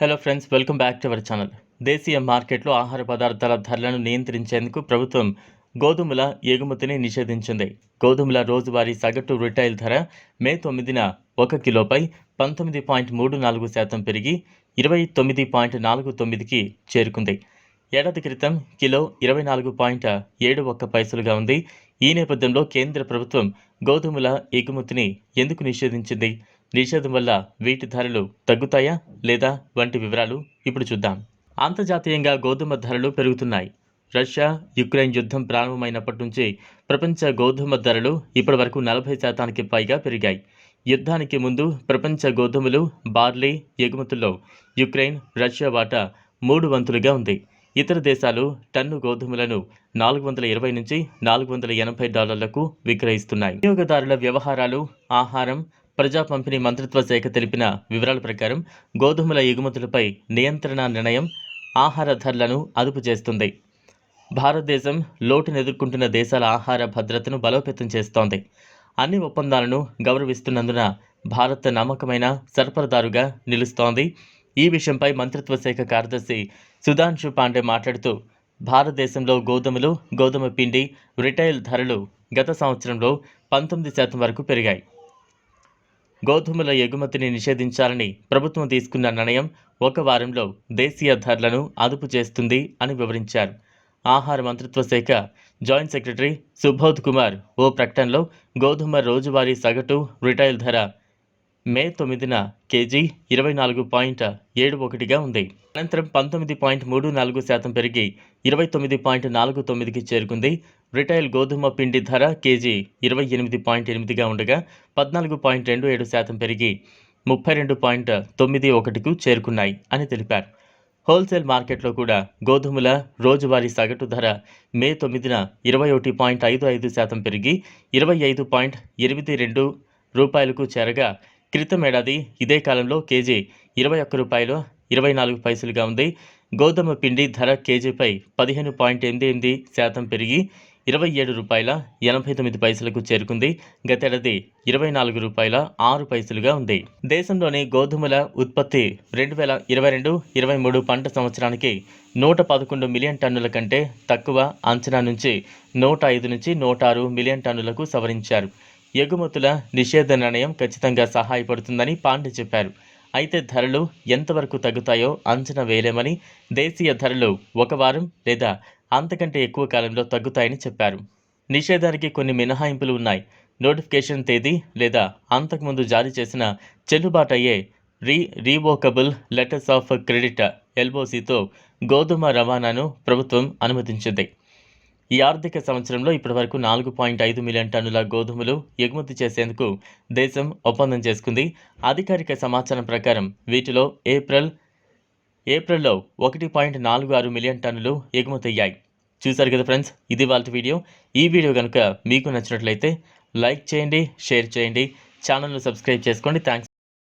Hello friends welcome back to our channel దేశీయ మార్కెట్లో ఆహార పదార్థాల ధరలను నియంత్రించేందుకు ప్రభుత్వం గోధుమల ఎగుమతిని నిషేధించింది. గోధుమల రోజువారీ సగటు రిటైల్ ధర మే తొమ్మిదిన ఒక కిలోపై పంతొమ్మిది పాయింట్ మూడు నాలుగు శాతం పెరిగి ఇరవై తొమ్మిది పాయింట్ నాలుగు తొమ్మిదికి చేరుకుంది. ఏడాది క్రితం కిలో ఇరవై నాలుగు పాయింట్ ఏడు ఒక్క పైసలుగా ఉంది. ఈ నేపథ్యంలో కేంద్ర ప్రభుత్వం గోధుమల ఎగుమతిని ఎందుకు నిషేధించింది? నిషేధం వల్ల వీటి ధరలు తగ్గుతాయా లేదా వంటి వివరాలు ఇప్పుడు చూద్దాం. అంతర్జాతీయంగా గోధుమ ధరలు పెరుగుతున్నాయి. రష్యా యుక్రెయిన్ యుద్ధం ప్రారంభమైనప్పటి నుంచి ప్రపంచ గోధుమ ధరలు ఇప్పటి వరకు నలభై శాతానికి పైగా పెరిగాయి. యుద్ధానికి ముందు ప్రపంచ గోధుమలు బార్లీ ఎగుమతుల్లో యుక్రెయిన్ రష్యా వాటా మూడు వంతులుగా ఉంది. ఇతర దేశాలు టన్ను గోధుమలను నాలుగు వందల ఇరవై నుంచి నాలుగు వందల ఎనభై డాలర్లకు విక్రయిస్తున్నాయి. వినియోగదారుల వ్యవహారాలు ఆహారం ప్రజా పంపిణీ మంత్రిత్వ శాఖ తెలిపిన వివరాల ప్రకారం గోధుమల ఎగుమతులపై నియంత్రణ నిర్ణయం ఆహార ధరలను అదుపు చేస్తుంది. భారతదేశం లోటును ఎదుర్కొంటున్న దేశాల ఆహార భద్రతను బలోపేతం చేస్తోంది. అన్ని ఒప్పందాలను గౌరవిస్తున్నందున భారత్ నమ్మకమైన సరఫరాదారుగా నిలుస్తోంది. ఈ విషయంపై మంత్రిత్వ శాఖ కార్యదర్శి సుధాంశు పాండే మాట్లాడుతూ భారతదేశంలో గోధుమలు గోధుమ పిండి రిటైల్ ధరలు గత సంవత్సరంలో పంతొమ్మిది శాతం వరకు పెరిగాయి. గోధుమల ఎగుమతిని నిషేధించాలని ప్రభుత్వం తీసుకున్న నిర్ణయం ఒక వారంలో దేశీయ ధరలను అదుపు చేస్తుంది అని వివరించారు. ఆహార మంత్రిత్వ శాఖ జాయింట్ సెక్రటరీ సుబోధ్ కుమార్ ఓ ప్రకటనలో గోధుమ రోజువారీ సగటు రిటైల్ ధర మే తొమ్మిదిన కేజీ ఇరవై నాలుగు పాయింట్ ఏడు ఒకటిగా ఉంది. అనంతరం పంతొమ్మిది పాయింట్ మూడు నాలుగు శాతం పెరిగి ఇరవై తొమ్మిది పాయింట్ నాలుగు తొమ్మిదికి చేరుకుంది. రిటైల్ గోధుమ పిండి ధర కేజీ ఇరవై ఎనిమిది పాయింట్ ఎనిమిదిగా ఉండగా పద్నాలుగు పాయింట్ రెండు ఏడు శాతం పెరిగి ముప్పై రెండు పాయింట్ తొమ్మిది ఒకటికు చేరుకున్నాయి అని తెలిపారు. హోల్సేల్ మార్కెట్లో కూడా గోధుమల రోజువారీ సగటు ధర మే తొమ్మిదిన ఇరవై ఒకటి పాయింట్ ఐదు ఐదు శాతం పెరిగి ఇరవై ఐదు పాయింట్ ఎనిమిది రెండు రూపాయలకు చేరగా క్రితం ఏడాది ఇదే కాలంలో కేజీ ఇరవై ఒక్క రూపాయలు ఇరవై నాలుగు పైసలుగా ఉంది. గోధుమ పిండి ధర కేజీపై పదిహేను పాయింట్ ఎనిమిది ఎనిమిది శాతం పెరిగి ఇరవై ఏడు రూపాయల ఎనభై తొమ్మిది పైసలకు చేరుకుంది. గతేడాది ఇరవై నాలుగు రూపాయల ఆరు పైసలుగా ఉంది. దేశంలోని గోధుమల ఉత్పత్తి రెండు వేల ఇరవై రెండు ఇరవై మూడు పంట సంవత్సరానికి నూట పదకొండు మిలియన్ టన్నుల కంటే తక్కువ అంచనా నుంచి నూట ఐదు నుంచి నూట ఆరు మిలియన్ టన్నులకు సవరించారు. ఎగుమతుల నిషేధ నిర్ణయం ఖచ్చితంగా సహాయపడుతుందని పాండే చెప్పారు. అయితే ధరలు ఎంతవరకు తగ్గుతాయో అంచనా వేయలేమని దేశీయ ధరలు ఒక వారం లేదా అంతకంటే ఎక్కువ కాలంలో తగ్గుతాయని చెప్పారు. నిషేధానికి కొన్ని మినహాయింపులు ఉన్నాయి. నోటిఫికేషన్ తేదీ లేదా అంతకుముందు జారీ చేసిన చెల్లుబాటు అయ్యే irrevocable letters of credit ఎల్బోసీతో గోధుమ రవాణాను ప్రభుత్వం అనుమతించింది. ఈ ఆర్థిక సంవత్సరంలో ఇప్పటివరకు నాలుగు పాయింట్ ఐదు మిలియన్ టన్నుల గోధుమలు ఎగుమతి చేసేందుకు దేశం ఒప్పందం చేసుకుంది. అధికారిక సమాచారం ప్రకారం వీటిలో ఏప్రిల్ ఏప్రిల్లో ఒకటి పాయింట్ నాలుగు ఆరు మిలియన్ టన్నులు ఎగుమతయ్యాయి. చూశారు కదా ఫ్రెండ్స్ ఇది వాళ్ళ వీడియో. ఈ వీడియో కనుక మీకు నచ్చినట్లయితే లైక్ చేయండి షేర్ చేయండి. ఛానల్ను సబ్స్క్రైబ్ చేసుకోండి. థ్యాంక్స్